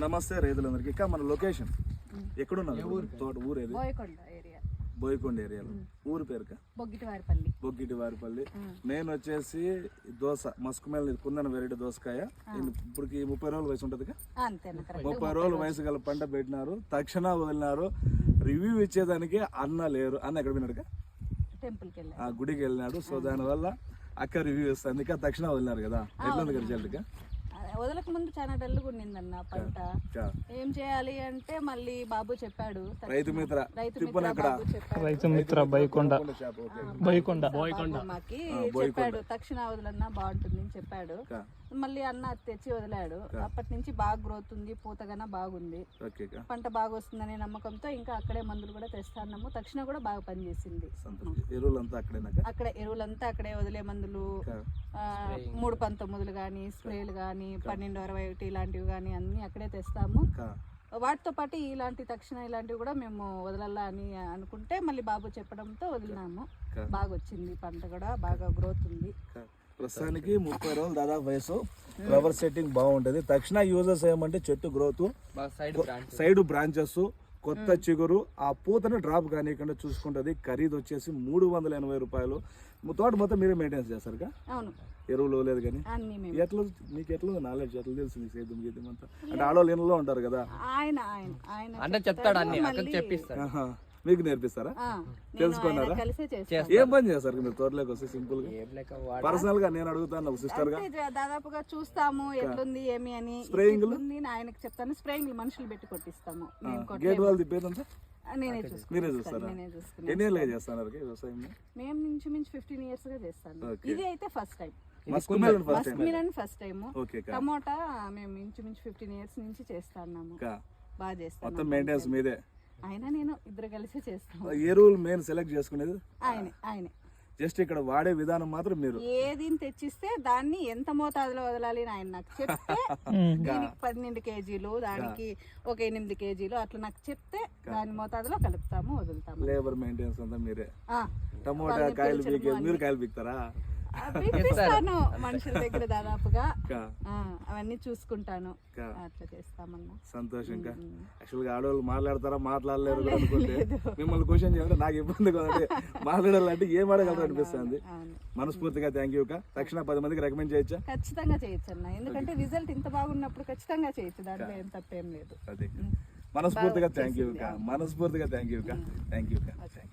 నమస్తే రైతులందరికీ. ఇక మన లొకేషన్. ఎక్కడున్నారు? తోట ఊరు ఏది? బోయకొండ ఏరియా. బోయకొండ ఏరియాలో. ఊరు పేరుక బొగ్గిటివారిపల్లి. బొగ్గిటి వారిపల్లి నేను వచ్చేసి దోస మస్కు మీద కుందన వెరైటీ దోసకాయ. ఇప్పటికి ముప్పై రోజుల వయసు ఉంటుంది అంతేనా కరెక్ట్ ముప్పై రోజుల వయసు గల పంట పెట్టినారు. తక్షణ వదిలినారు. రివ్యూ ఇచ్చేదానికి అన్న లేరు. అన్న ఎక్కడ పోయినాడుగా ఆ గుడికి వెళ్ళినాడు. సో దానివల్ల అక్క రివ్యూ ఇస్తుంది ఇంకా తక్షణ వదిలినారు కదా. ఎట్లుంది రిజల్ట్ అదే, వదలక ముందు చాలా డల్గా ఉండిందన్న పంట. ఏం చేయాలి అంటే మళ్ళీ బాబు చెప్పాడు. రైతు మిత్ర రైతు మిత్ర రైతు బైకొండ. బైకొండ మాకి చెప్పాడు తక్షణ వదలన్నా బాగుంటుంది అని చెప్పాడు మళ్ళీ అన్న తెచ్చి వదిలాడు. అప్పటి నుంచి బాగా గ్రోత్ ఉంది పూతగన బాగుంది. పంట బాగా వస్తుందనే నమ్మకంతో ఇంకా అక్కడే మందులు కూడా తెస్తాన్నాము. తక్షణ కూడా బాగా పనిచేసింది. అక్కడ ఎరువులంతా అక్కడే వదిలే మందులు. ఆ, మూడు పంతొమ్మిదిలు కానీ స్ప్రేలు కానీ పన్నెండు అరవై ఒకటి ఇలాంటివి కానీ అన్నీ అక్కడే తెస్తాము. వాటితో పాటు ఇలాంటి తక్షణ ఇలాంటివి కూడా మేము వదలాలా అని అనుకుంటే మళ్ళీ బాబు చెప్పడంతో వదిలినాము. బాగా వచ్చింది పంట కూడా బాగా గ్రోత్ ఉంది. ప్రస్తుతానికి ముప్పై రోజులు దాదాపు వయసు. ఫ్లవర్ సెట్టింగ్ బాగుంటది. తక్షణ యూజర్స్ ఏమంటే చెట్టు గ్రోత్ సైడ్ బ్రాంచెస్ కొత్త చిగురు ఆ పూతను డ్రాప్ కానివ్వకుండా చూసుకుంటది. ఖరీదు వచ్చేసి మూడు వందల ఎనభై రూపాయలు. మీ తోట మొత్తం మీరే మెయింటెన్స్ చేస్తారు అవును. ఎరువులు లేదు కానీ. అన్ని మేము. ఎట్లా మీకు ఎట్లా నాలెడ్జ్ ఎట్లా తెలిసింది సేద్యం గీతం అంతా? అంటే ఆడవాళ్ళు ఇళ్ళలో ఉంటారు కదా. ఆయన ఆయన ఆయన అంటే చెప్తాడు అన్ని చెప్పిస్తాడు. ఆహా. మీకు నేర్పిస్తారా? తెలుసుకున్నారా? చేస్తాను. ఏం పని చేస్తారు మీరు తోటలోకి వస్తే సింపుల్గా పర్సనల్గా నేను అడుగుతాను సిస్టర్గా. దాదాపుగా చూస్తాము ఎట్లుంది ఏమి అని? ఉంది ఆయనకు చెప్తాను. స్ప్రేయింగ్ మనుషులు పెట్టి కొట్టిస్తాము. నేను గేట్. వాళ్ళు తిప్పేదంతా నేనే ఎన్ని ఏళ్ళుగా చేస్తున్నారు వ్యవసాయం? మేము మించుమించు ఫిఫ్టీన్ ఇయర్స్గా చేస్తాను. ఇది అయితే first time first time. Tomato మేము ఇంచుమించు ఫిఫ్టీన్ ఇయర్స్ నుంచి చేస్తున్నాము. అక్క. బాగా చేస్తాను మొత్తం మెయింటెనెన్స్ మీదే. ఆయన నేను ఇద్దరు కలిసి చేస్తాము ఎరువులు మెయిన్ సెలెక్ట్ చేసుకునేది? ఆయనే ఆయనే. జస్ట్ ఇక్కడ వాడే విధానం మాత్రం మీరు. ఏది తెచ్చిస్తే దాన్ని ఎంత మోతాదులో వదలాలి అని ఆయన నాకు చెప్తే దీనికి పన్నెండు కేజీలు దానికి ఒక ఎనిమిది కేజీలు అట్లా నాకు చెప్తే దాని మోతాదులో కలుపుతాము వదులుతాము. లేబర్ మెయింటెనెన్స్ అంతా మీరే. ఆ, టమోటా కాయలు. మీరు కాయలు పీకుతారా? పిలిపిస్తాను మనుషుల దగ్గర దాదాపుగా. అవన్నీ చూసుకుంటాను. అట్లా చేస్తామన్నా. సంతోషం యాక్చువల్గా ఆడవాళ్ళు మాట్లాడతారా? మాట్లాడలేరు అనుకుంటే. మిమ్మల్ని క్వశ్చన్ చేయాలంటే నాకు ఇబ్బంది కదండి మాట్లాడాలంటే ఏం అడగలరు అనిపిస్తుంది? మనస్ఫూర్తిగా థ్యాంక్ యూ పది పది మందికి రికమెండ్ చేయొచ్చా? ఖచ్చితంగా చేయొచ్చు అన్న. ఎందుకంటే రిజల్ట్ ఇంత బాగున్నప్పుడు ఖచ్చితంగా చేయొచ్చు. దాంట్లో ఏం తప్పేం లేదు. అది మనస్ఫూర్తిగా థ్యాంక్ యూ మనస్ఫూర్తిగా thank you thank you thank you